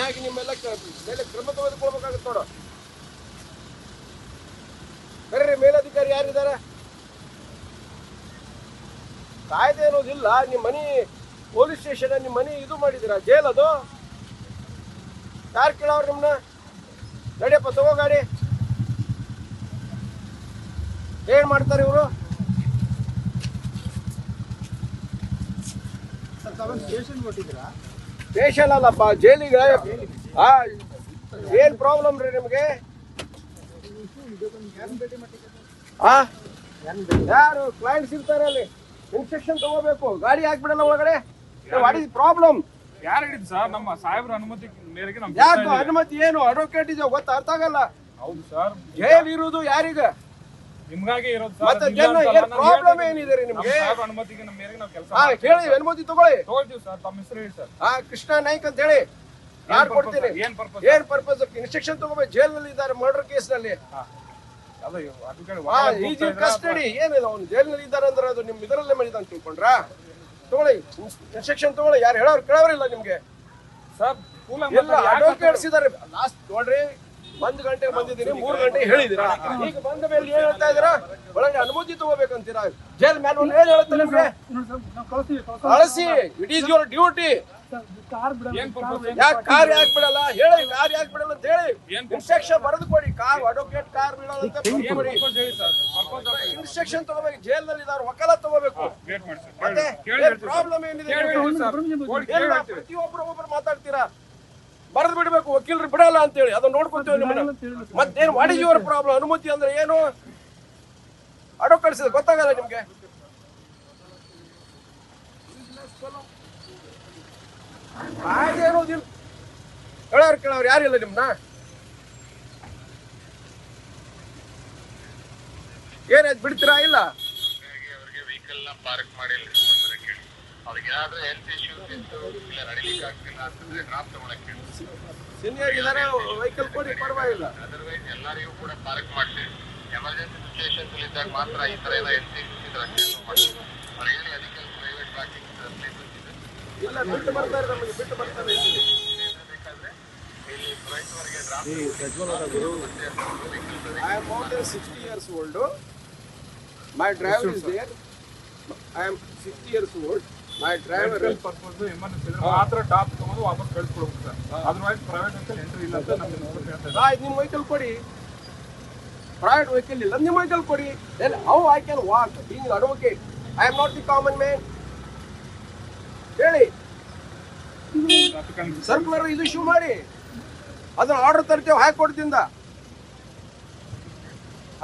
ಹಾಕಿ ನಿಮ್ಮೆಲ್ಲ ಮೇಲೆ ಕ್ರಮ ತೆಗೆದುಕೊಳ್ಬೇಕಾಗುತ್ತೆ ನೋಡು. ಕರೀರಿ, ಮೇಲಧಿಕಾರಿ ಯಾರಿದ್ದಾರೆ? ಕಾಯ್ದೆ ಅನ್ನೋದಿಲ್ಲ ನಿಮ್ಮ ಮನಿ ಪೊಲೀಸ್ ಸ್ಟೇಷನ್ ನಿಮ್ಮ ಮನಿ ಇದು ಮಾಡಿದಿರ ಜೇಲ್ ಅದು? ಯಾರು ಕೇಳವ್ರ ನಿಮ್ನ? ನಡಿಯಪ್ಪ, ತಗೋ ಗಾಡಿ. ಏನ್ ಮಾಡ್ತಾರೆ ಇವರು? ಸ್ಟೇಷನ್ ಕೊಟ್ಟಿದ್ದೀರಾ ಸ್ಟೇಷನ್ ಅಲ್ಲಪ್ಪ ಜೈಲಿಗೆ ಆ ಏನ್ ಪ್ರಾಬ್ಲಮ್ ರೀ ನಿಮ್ಗೆ? ಯಾರು ಕ್ಲೈಂಟ್ಸ್ ಇರ್ತಾರೆ ಅಲ್ಲಿ? ಇನ್ಸ್ಟ್ರಕ್ಷನ್ ತಗೋಬೇಕು ಗಾಡಿ ಹಾಕ್ಬಿಡಲ್ಲ ಒಳಗಡೆ? ವಾಟ್ ಇಸ್ ಪ್ರಾಬ್ಲಮ್ ಯಾರು ಹೇಳಿದ್ ಸರ್? ನಮ್ಮ ಸಾಹೇಬ್ರ ಅನುಮತಿ ಮೇರೆಗೆ ನಮ್ ಯಾಕೆ ಅನುಮತಿ ಏನು? ಅಡ್ವೊಕೇಟ್ ಇದೆ ಗೊತ್ತ? ಅರ್ಥ ಆಗಲ್ಲ ಹೌದು ಸರ್. ಜೈಲ್ ಇರುವುದು ಯಾರಿಗ? ನಿಮ್ಗಾಗಿ ಇರೋದು ಮತ್ತೆ ಸರ್ ಜನ ಏನ್ ಪ್ರಾಬ್ಲಮ್ ಏನಿದೆ ರೀ ನಿಮ್ಗೆ? ಅನುಮತಿಗೆ ನಮ್ಮ ಮೇರೆಗೆ ನಾವು ಕೆಲಸ ಹಾ ಹೇಳಿ ಅನುಮತಿ ತಗೊಳ್ಳಿ. ತಗೊಳ್ತೀವಿ ಸರ್ ತಮ್ಮ ಹೆಸರು ಹೇಳಿ ಸರ್. ಹಾ ಕೃಷ್ಣ ನಾಯ್ಕ್ ಅಂತ ಹೇಳಿ. ಯಾರು purpose ಕೊಡ್ತೀನಿ? ಏನ್ purpose? ಏನ್ ಪರ್ಪಸ್ ಇನ್ಸ್ಟ್ರಕ್ಷನ್ ತಗೋಬೇಕು. ಜೈಲ್ನಲ್ಲಿ ಇದ್ದಾರೆ ಮರ್ಡರ್ ಕೇಸ್ನಲ್ಲಿ. ಅದು ಹಾ ವಕಾಲತ್ ಈಜಿ ಹೋಗ್ತಾ? ಕಸ್ಟಡಿ ಏನಿದೆ? ಅವ್ನು ಜೈಲಿನಲ್ಲಿ ಇದ್ದಾರೆ ಅಂದ್ರೆ ಅದು ನಿಮ್ ಇದರಲ್ಲೇ ಮಾಡಿದ ಅಂತ ತಿಳ್ಕೊಂಡ್ರಾ? ತಗೊಳ್ಳಿ. ಇನ್ಸ್ಟ್ರಕ್ಷನ್ ತಗೊಳ್ಳಿ. ಯಾರು ಹೇಳೋರು ಕೇಳೋರಿಲ್ಲ ನಿಮ್ಗೆ. ಸರ್ ಕೂಲ ಎಲ್ಲ ಅಡ್ವೊಕೇಟ್ಸ್ ಇದಾರೆ ಲಾಸ್ಟ್ ನೋಡ್ರಿ ಒಂದ್ ಗಂಟೆ ಬಂದಿದ್ದೀನಿ ಮೂರ್ ಗಂಟೆ ಹೇಳಿದಿರಾ ಈಗ ಬಂದ ಮೇಲೆ ಏನ್ ಹೇಳ್ತಾ ಇದೀರಾ ಒಳಗೆ ಅನುಮತಿ ತಗೋಬೇಕಂತೀರಾ ಜೈಲ್ ಮೇಲೆ ಒಂದು ಏನ್ ಹೇಳ್ತಾರೆ ನಿಮ್ಗೆ? ಕಳಿಸಿ ಇಟ್ ಈಸ್ ಯುವರ್ ಡ್ಯೂಟಿ ಯಾಕೆ ಕಾರ್ ಯಾಕೆ ಬಿಡಲ್ಲ? ಹೇಳಿ ಕಾರ್ ಯಾಕೆ ಬಿಡಲ್ಲ ಅಂತ ಹೇಳಿ. ಇನ್ಸ್ಟ್ರಕ್ಷನ್ ಬರೆದು ಕೊಡಿ. ಕಾರ್ ಅಡ್ವೊಕೇಟ್ ಕಾರ್ ಬಿಡಲ್ಲ ಅಂತ ಇನ್ಸ್ಟ್ರಕ್ಷನ್ ತಗೋಬೇಕು. ಜೈಲ್ನಲ್ಲಿ ಇದಾರೆ ವಕಾಲ ತಗೋಬೇಕು. ಮತ್ತೆ ಪ್ರಾಬ್ಲಮ್ ಏನಿದೆ. ಪ್ರತಿಯೊಬ್ರು ಒಬ್ರು ಮಾತಾಡ್ತೀರಾ? ಬರೆದು ಬಿಡಬೇಕು ವಕೀಲರು ಬಿಡಲ್ಲ ಅಂತೇಳಿ. ಅದನ್ನ ನೋಡ್ಕೊಂತೀವಿ ನಿಮ್ಮನ್ನ. ಮತ್ತೇನು ವಾಟ್ ಇಸ್ ಯುವರ್ ಪ್ರಾಬ್ಲಮ್ ಅನುಮತಿ ಅಂದ್ರೆ ಏನು? ಅಡೋ ಕಳಿಸಿದ ಗೊತ್ತಾಗಲ್ಲ ನಿಮ್ಗೆ. ಕೇಳವ್ರು ಅನ್ನೋದಿಲ್ಲ. ಕೇಳೋರು? ಕೇಳೋರು ಯಾರಿಲ್ಲ ನಿಮ್ನ? ಏನಾಯ್ತು ಬಿಡ್ತೀರಾ ಇಲ್ಲ? ಅವರಿಗೆ ವೆಹಿಕಲ್ನ ಪಾರ್ಕ್ ಮಾಡಿ ನಿಲ್ಸ್ಕೊಂಡ್ಬರಕ್ಕೆ ಹೇಳಿ ಅವ್ರಿಗೆ ಏನಾದ್ರೂ ಹೆಲ್ತ್ ಇಶ್ಯೂಸ್ ಇತ್ತು ಇಲ್ಲ ನಡಿಲಿಕ್ಕೆ ಆಗ್ತಿಲ್ಲ ಅಂತಂದ್ರೆ ಡ್ರಾಪ್ ತಗೊಳಕ್ ವೆಹಿಕಲ್ ಕೊಡಿ ಪರವಾಗಿಲ್ಲ. ಅದರ್ವೈಸ್ ಎಲ್ಲರಿಗೂ ಕೂಡ ಪಾರ್ಕ್ ಮಾಡ್ತೀವಿ. ಎಮರ್ಜೆನ್ಸಿ ಸಿಚುವೇಶನ್ಸ್ ಇದ್ದಾಗ ಮಾತ್ರ ಈ ತರ ಎಲ್ಲ ಹೆಲ್ತ್ ಇಶ್ಯೂಸ್ ಇದ್ರೆ ಮಾಡ್ತೀವಿ. ಅವ್ರಿಗೆ ಹೇಳಿ ಅದಕ್ಕೆ ಪ್ರೈವೇಟ್ ಪಾರ್ಕಿಂಗ್ ಇದೆ ಇಲ್ಲ ಬಿಟ್ಟು ಬರ್ತಾರೆ ನಮಗೆ ಬಿಟ್ಟು ಬರ್ತಾ ಇಲ್ಲಿ. ಬೇಕಾದ್ರೆ ಇಲ್ಲಿ ಪುರೋಹಿತವರೆಗೆ drop 60 years old. My driver is there. I am 60 years old. My driver ಇದ್ರೆ ಮಾತ್ರ ಟಾಪ್ ತಗೊಂಡು ವಾಪಸ್ ಕಳ್ಸ್ಕೊಡ್ಬೇಕು ಸರ್. ಅದರ್ವೈಸ್ ಪ್ರೈವೇಟ್ ವೆಹಿಕಲ್ ಎಂಟ್ರಿ ಇಲ್ಲ ಅಂತ ಹೇಳ್ತಾ. ಆಯ್ತು ನಿಮ್ಮ ವೆಹಿಕಲ್ ಕೊಡಿ. ಪ್ರೈವೇಟ್ ವೆಹಿಕಲ್ ಇಲ್ಲ ನಿಮ್ಮ ವೆಹಿಕಲ್ ಕೊಡಿ. I can walk being an I I common not the common ಹೇಳಿ. ಸರ್ಕುಲರ್ ಇದು ಇಶ್ಯೂ ಮಾಡಿ. ಅದನ್ನ ಆರ್ಡರ್ ತರ್ತೇವೆ ಹೈಕೋರ್ಟ್ದಿಂದ.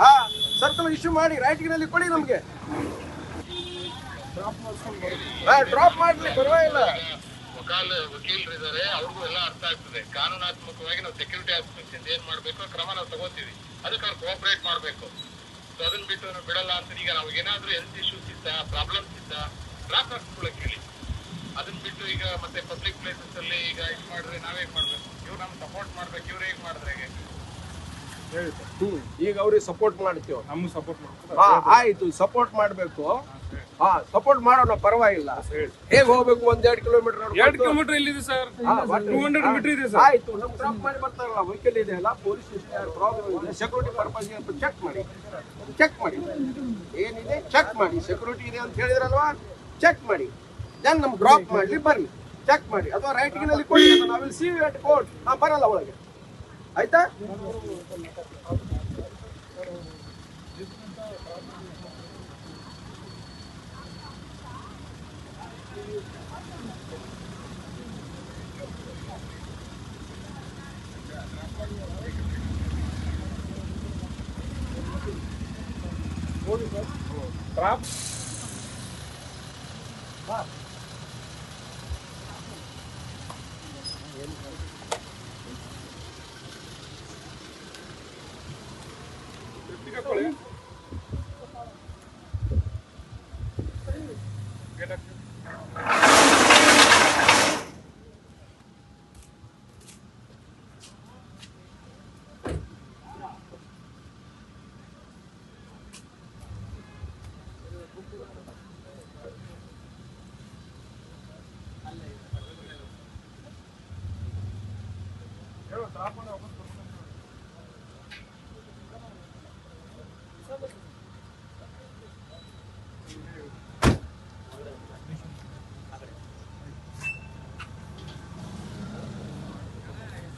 ಹಾ ಸರ್ಕುಲರ್ ಇಶ್ಯೂ ಮಾಡಿ. ರೈಟಿಂಗ್ನಲ್ಲಿ ಕೊಡಿ ನಮಗೆ. ಡ್ರಾಪ್ ಮಾಡ್ಲಿ ಪರವಾಗಿಲ್ಲ. ವಕಾಲ ವಕೀಲರು ಇದಾರೆ ಅವ್ರಿಗೂ ಎಲ್ಲ ಅರ್ಥ ಆಗ್ತದೆ. ಕಾನೂನಾತ್ಮಕವಾಗಿ ನಾವು ಸೆಕ್ಯೂರಿಟಿ ಆಸ್ಪೆಕ್ಟ್ ಏನ್ ಮಾಡ್ಬೇಕು ಕ್ರಮ ನಾವು ತಗೋತೀವಿ. ಅದಕ್ಕೆ ಅವ್ರು ಕೋಆಪರೇಟ್ ಮಾಡ್ಬೇಕು. ಸೊ ಅದನ್ನ ಬಿಟ್ಟು ನಾವು ಬಿಡಲ್ಲ ಅಂತ ಈಗ ನಾವು ಏನಾದ್ರೂ ಹೆಲ್ತ್ ಇಶ್ಯೂಸ್ ಇದ್ದ ಪ್ರಾಬ್ಲಮ್ಸ್ ಇದ್ದ ಡ್ರಾಪ್ ಹಾಕ್ಸ್ಕೊಳಕ್ ಹೇಳಿ. ಅದನ್ನ ಬಿಟ್ಟು ಈಗ ಮತ್ತೆ ಪಬ್ಲಿಕ್ ಪ್ಲೇಸಸ್ ಅಲ್ಲಿ ಈಗ ಇದು ಮಾಡಿದ್ರೆ ನಾವೇಗ್ ಮಾಡ್ಬೇಕು? ಇವ್ರು ನಮ್ಗೆ ಸಪೋರ್ಟ್ ಮಾಡ್ಬೇಕು ಇವ್ರು ಹೇಗ್ ಮಾಡಿದ್ರೆ ಹೇಗೆ? ಹೇಳಿ ಸರ್. ಈಗ ಅವ್ರಿಗೆ ಸಪೋರ್ಟ್ ಮಾಡ್ತೀವಿ ನಮ್ಗೆ ಸಪೋರ್ಟ್ ಮಾಡ್ತೀವಿ ಆಯ್ತು ಸಪೋರ್ಟ್ ಮಾಡ್ಬೇಕು. ಹಾ ಸಪೋರ್ಟ್ ಮಾಡೋಣ ಪರವಾಗಿಲ್ಲ. ಹೇಗ್ ಹೋಗ್ಬೇಕು? ಒಂದ್ ಎರಡ್ ಕಿಲೋಮೀಟರ್ ಎರಡು ಕಿಲೋಮೀಟರ್ ಇಲ್ಲಿದೆ ಸರ್ ಟೂ ಹಂಡ್ರೆಡ್ ಮೀಟರ್ ಇದೆ ಸರ್ ಆಯ್ತು ನಮ್ ಡ್ರಾಪ್ ಮಾಡಿ ಬರ್ತಾರಲ್ಲ ವೆಹಿಕಲ್ ಇದೆ ಅಲ್ಲ ಪೊಲೀಸ್ ಪ್ರಾಬ್ಲಮ್ ಇದೆ ಸೆಕ್ಯೂರಿಟಿ ಪರ್ಪಸ್ ಅಂತ ಚೆಕ್ ಮಾಡಿ. ಚೆಕ್ ಮಾಡಿ. ಏನಿದೆ? ಚೆಕ್ ಮಾಡಿ. ಸೆಕ್ಯೂರಿಟಿ ಇದೆ ಅಂತ ಹೇಳಿದ್ರಲ್ವಾ? ಚೆಕ್ ಮಾಡಿ. ದೆನ್ ನಮ್ ಡ್ರಾಪ್ ಮಾಡ್ಲಿ ಬರ್ಲಿ. ಚೆಕ್ ಮಾಡಿ. ಅಥವಾ ರೈಟಿಂಗ್ನಲ್ಲಿ ಕೊಡಿ ನಾವಿಲ್ಲಿ ಸಿ ಅಟ್ ಕೋರ್ಟ್ ನಾ ಬರಲ್ಲ ಒಳಗೆ. ಆಯ್ತಾ? Bravo. Bravo. Fica colhendo.